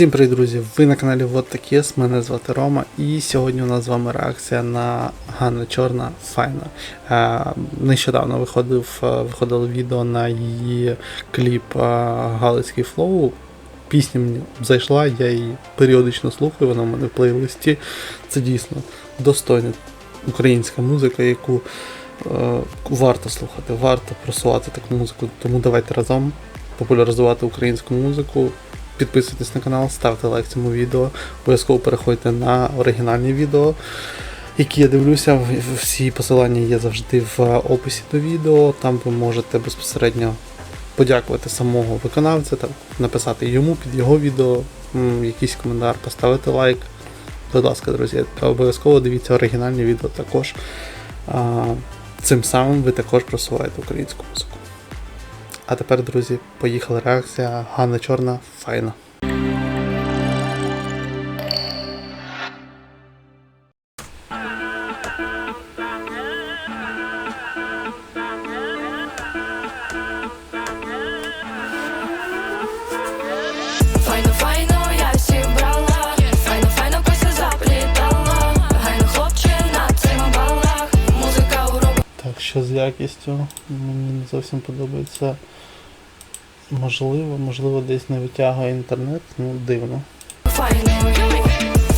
Всім привіт, друзі! Ви на каналі Вот Такес, мене звати Рома, і сьогодні у нас з вами реакція на Ганна Чорна Файна. Е, нещодавно виходив, е, виходило відео на її кліп е, Галицький Флоу. Пісня мені зайшла, я її періодично слухаю, вона в мене в плейлисті. Це дійсно достойна українська музика, яку е, варто слухати, варто просувати таку музику. Тому давайте разом популяризувати українську музику. Підписуйтесь на канал, ставте лайк цьому відео. Обов'язково переходьте на оригінальні відео, які я дивлюся. Всі посилання є завжди в описі до відео. Там ви можете безпосередньо подякувати самого виконавця, так, написати йому під його відео якийсь коментар, поставити лайк. Будь ласка, друзі, обов'язково дивіться оригінальні відео також. Цим самим ви також просуваєте українську музику. А тепер, друзі, поїхала реакція Ганна Чорна файна. Що з якістю мені не зовсім подобається. Можливо, можливо, десь не витягує інтернет, ну дивно. файно,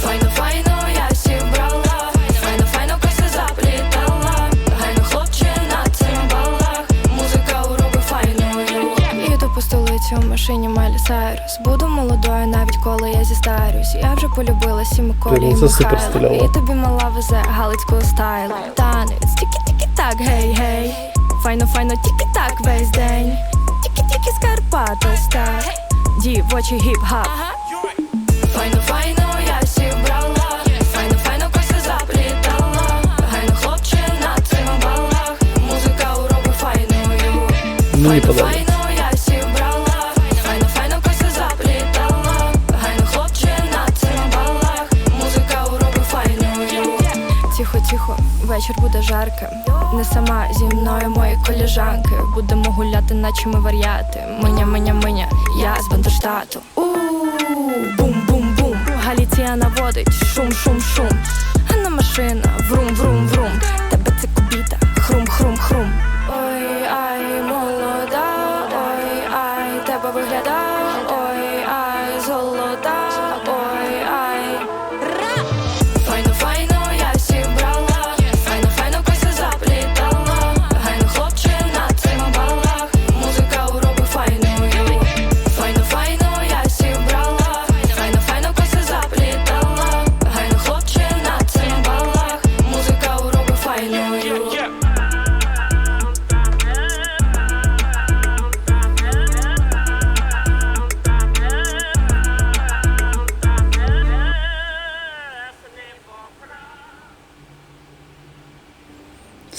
файно, файно, я зібрала, файно, файно коси заплітала, гайно хлопче на цим балах, музика у робить файною. Їду по столиці у машині Майлі Сайрус Буду молодою, навіть коли я зістарюсь Я вже полюбила Сімиколі Блін, і це супер Михайла. І тобі мала везе галицького стайлу Танець, тільки-тільки так, гей-гей Файно, файно, тільки так весь день. Тільки-тільки Скарпата Карпата стар. Дівочий гіп-гап. Файно, файно, я зібрала Файно, файно, кося заплітала. Гайно хлопче на цим балах. Музика у робить файною. Файно, подобається. файно, Тихо, тихо, вечір буде жарким Не сама зі мною мої коліжанки. Будемо гуляти, наче ми вар'яти. Миня, миня, миня, я з Бандерштату. Бум-бум-бум Галіція наводить. Шум, шум, шум. Ганна машина, врум, врум, врум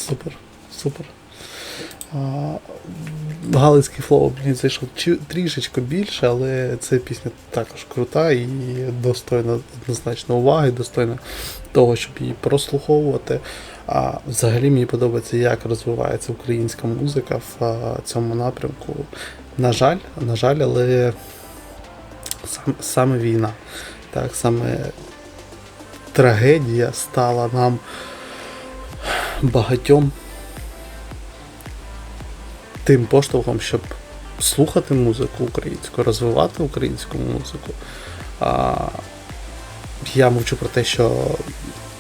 Супер, супер. А, Галицький флоу мені зайшов трішечки більше, але ця пісня також крута і достойна однозначно уваги, достойна того, щоб її прослуховувати. А взагалі мені подобається, як розвивається українська музика в цьому напрямку. На жаль, на жаль, але сам, саме війна, так, саме трагедія стала нам багатьом тим поштовхом, щоб слухати музику українську, розвивати українську музику. А, я мовчу про те, що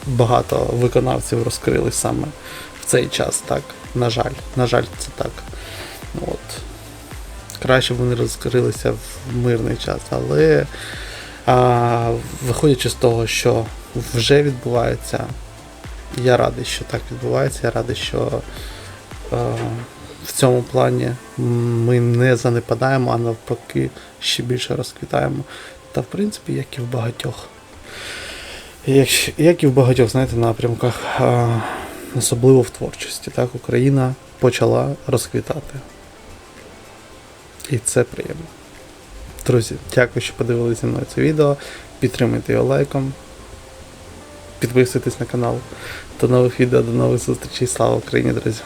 багато виконавців розкрились саме в цей час, так. На жаль, на жаль, це так. От. Краще б вони розкрилися в мирний час, але а, виходячи з того, що вже відбувається, я радий, що так відбувається. Я радий, що е, в цьому плані ми не занепадаємо, а навпаки ще більше розквітаємо. Та в принципі, як і в багатьох. Як, як і в багатьох, знаєте, напрямках, е, особливо в творчості. Так, Україна почала розквітати. І це приємно. Друзі, дякую, що подивилися мною це відео. Підтримуйте його лайком. Підписуйтесь на канал. До нових відео, до нових зустрічей. Слава Україні, друзі!